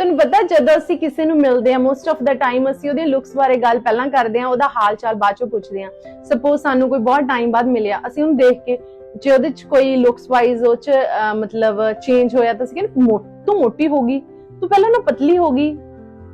ਤੁਹਾਨੂੰ ਪਤਾ ਜਦੋਂ ਅਸੀਂ ਕਿਸੇ ਨੂੰ ਮਿਲਦੇ ਆ ਮੋਸਟ ਆਫ ਦਾ ਟਾਈਮ ਅਸੀਂ ਉਹਦੇ ਲੁੱਕਸ ਬਾਰੇ ਗੱਲ ਪਹਿਲਾਂ ਕਰਦੇ ਆ ਉਹਦਾ ਹਾਲ ਚਾਲ ਬਾਅਦ ਚੋਂ ਪੁੱਛਦੇ ਆ ਸਪੋਜ਼ ਸਾਨੂੰ ਕੋਈ ਬਹੁਤ ਟਾਈਮ ਬਾਅਦ ਮਿਲਿਆ, ਅਸੀਂ ਉਹਨੂੰ ਦੇਖ ਕੇ ਜੇ ਉਹਦੇ ਚ ਕੋਈ ਲੁੱਕਸ ਵਾਈਜ਼ ਉਹ ਚ ਮਤਲਬ ਚੇਂਜ ਹੋਇਆ ਤਾਂ ਅਸੀਂ ਕਹਿੰਦੇ ਤੂੰ ਮੋਟੀ ਹੋ ਗਈ, ਤੂੰ ਪਹਿਲਾਂ ਨਾ ਪਤਲੀ ਹੋ ਗਈ।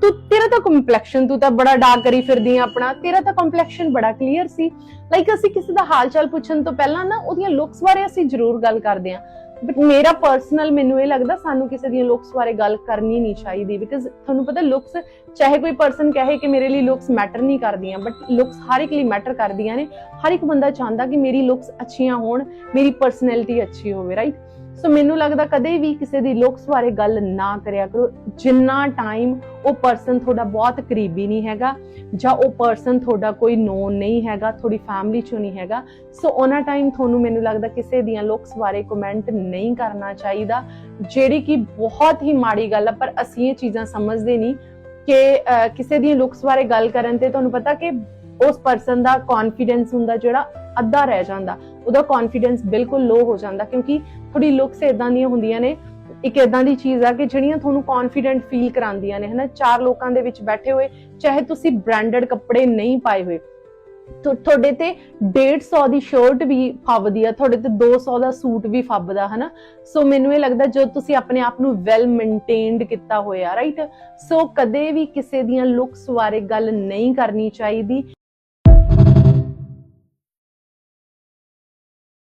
ਤੂੰ, ਤੇਰਾ ਤਾਂ ਕੰਪਲੈਕਸ਼ਨ ਤੂੰ ਤਾਂ ਬੜਾ ਡਾਰਕ ਕਰੀ ਫਿਰਦੀ ਆ ਆਪਣਾ, ਤੇਰਾ ਤਾਂ ਕੰਪਲੈਕਸ਼ਨ ਬੜਾ ਕਲੀਅਰ ਸੀ। ਲਾਈਕ ਅਸੀਂ ਕਿਸੇ ਦਾ ਹਾਲ ਚਾਲ ਪੁੱਛਣ ਤੋਂ ਪਹਿਲਾਂ ਨਾ ਉਹਦੀਆਂ ਲੁੱਕਸ ਬਾਰੇ ਅਸੀਂ ਜ਼ਰੂਰ ਗੱਲ ਕਰਦੇ ਆ। ਬਟ ਮੇਰਾ ਪਰਸਨਲ ਮੈਨੂੰ ਇਹ ਲੱਗਦਾ ਸਾਨੂੰ ਕਿਸੇ ਦੀਆਂ ਲੁੱਕਸ ਬਾਰੇ ਗੱਲ ਕਰਨੀ ਨਹੀਂ ਚਾਹੀਦੀ ਬਿਕਾਜ਼ ਤੁਹਾਨੂੰ ਪਤਾ ਲੁੱਕਸ ਚਾਹੇ ਕੋਈ ਪਰਸਨ ਕਹੇ ਕਿ ਮੇਰੇ ਲਈ ਲੁੱਕਸ ਮੈਟਰ ਨਹੀਂ ਕਰਦੀਆਂ ਬਟ ਲੁੱਕਸ ਹਰ ਇੱਕ ਲਈ ਮੈਟਰ ਕਰਦੀਆਂ ਨੇ। ਹਰ ਇੱਕ ਬੰਦਾ ਚਾਹੁੰਦਾ ਕਿ ਮੇਰੀ ਲੁੱਕਸ ਅੱਛੀਆਂ ਹੋਣ, ਮੇਰੀ ਪਰਸਨੈਲਿਟੀ ਅੱਛੀ ਹੋਵੇ ਰਾਈਟ ਸੋ ਮੈਨੂੰ ਲੱਗਦਾ ਕਦੇ ਵੀ ਕਿਸੇ ਦੀ ਲੁਕਸ ਬਾਰੇ ਗੱਲ ਨਾ ਕਰਿਆ ਕਰੋ। ਜਿੰਨਾ ਟਾਈਮ ਉਹ ਪਰਸਨ ਤੁਹਾਡਾ ਬਹੁਤ ਕਰੀਬੀ ਨਹੀਂ ਹੈਗਾ, ਜਾਂ ਉਹ ਪਰਸਨ ਤੁਹਾਡਾ ਕੋਈ ਨੋਨ ਨਹੀਂ ਹੈਗਾ, ਤੁਹਾਡੀ ਫੈਮਿਲੀ ਚੋਂ ਨਹੀਂ ਹੈਗਾ। ਸੋ ਉਹਨਾਂ ਟਾਈਮ ਤੁਹਾਨੂੰ ਮੈਨੂੰ ਲੱਗਦਾ ਕਿਸੇ ਦੀਆਂ ਲੁਕਸ ਬਾਰੇ ਕਮੈਂਟ ਨਹੀਂ ਕਰਨਾ ਚਾਹੀਦਾ, ਜਿਹੜੀ ਕਿ ਬਹੁਤ ਹੀ ਮਾੜੀ ਗੱਲ ਆ, ਪਰ ਅਸੀਂ ਇਹ ਚੀਜ਼ਾਂ ਸਮਝਦੇ ਨਹੀਂ ਕਿ ਕਿਸੇ ਦੀਆਂ ਲੁਕਸ ਬਾਰੇ ਗੱਲ ਕਰਨ ਤੇ ਤੁਹਾਨੂੰ ਪਤਾ ਕਿ ਉਸ ਪਰਸਨ ਦਾ ਕੌਨਫੀਡੈਂਸ ਹੁੰਦਾ ਜਿਹੜਾ ਅੱਧਾ ਰਹਿ ਜਾਂਦਾ। ਉਹਦਾ ਕੌਨਫੀਡੈਂਸ ਬਿਲਕੁਲ ਲੋ ਹੋ ਜਾਂਦਾ ਕਿਉਂਕਿ ਥੋੜੀ ਲੁੱਕਸ ਇਦਾਂ ਦੀਆਂ ਹੁੰਦੀਆਂ ਨੇ। ਇੱਕ ਇਦਾਂ ਦੀ ਚੀਜ਼ ਆ ਕਿ ਜਿਹੜੀਆਂ ਤੁਹਾਨੂੰ ਕੌਨਫੀਡੈਂਟ ਫੀਲ ਕਰਾਉਂਦੀਆਂ ਨੇ, ਹਨਾ? ਚਾਰ ਲੋਕਾਂ ਦੇ ਵਿੱਚ ਬੈਠੇ ਹੋਏ, ਚਾਹੇ ਤੁਸੀਂ ਬ੍ਰਾਂਡਡ ਕੱਪੜੇ ਨਹੀਂ ਪਾਏ ਹੋਏ। ਤੁਹਾਡੇ ਤੇ 150 ਦੀ ਸ਼ਰਟ ਵੀ ਫੱਬਦੀ ਆ, ਤੁਹਾਡੇ ਤੇ 200 ਦਾ ਸੂਟ ਵੀ ਫੱਬਦਾ, ਹਨਾ? ਸੋ ਮੈਨੂੰ ਇਹ ਲੱਗਦਾ ਜਦੋਂ ਤੁਸੀਂ ਆਪਣੇ ਆਪ ਨੂੰ ਵੈਲ ਮੇਨਟੇਨਡ ਕੀਤਾ ਹੋਇਆ ਰਾਈਟ ਸੋ ਕਦੇ ਵੀ ਕਿਸੇ ਦੀਆਂ ਲੁੱਕਸ ਬਾਰੇ ਗੱਲ ਨਹੀਂ ਕਰਨੀ ਚਾਹੀਦੀ।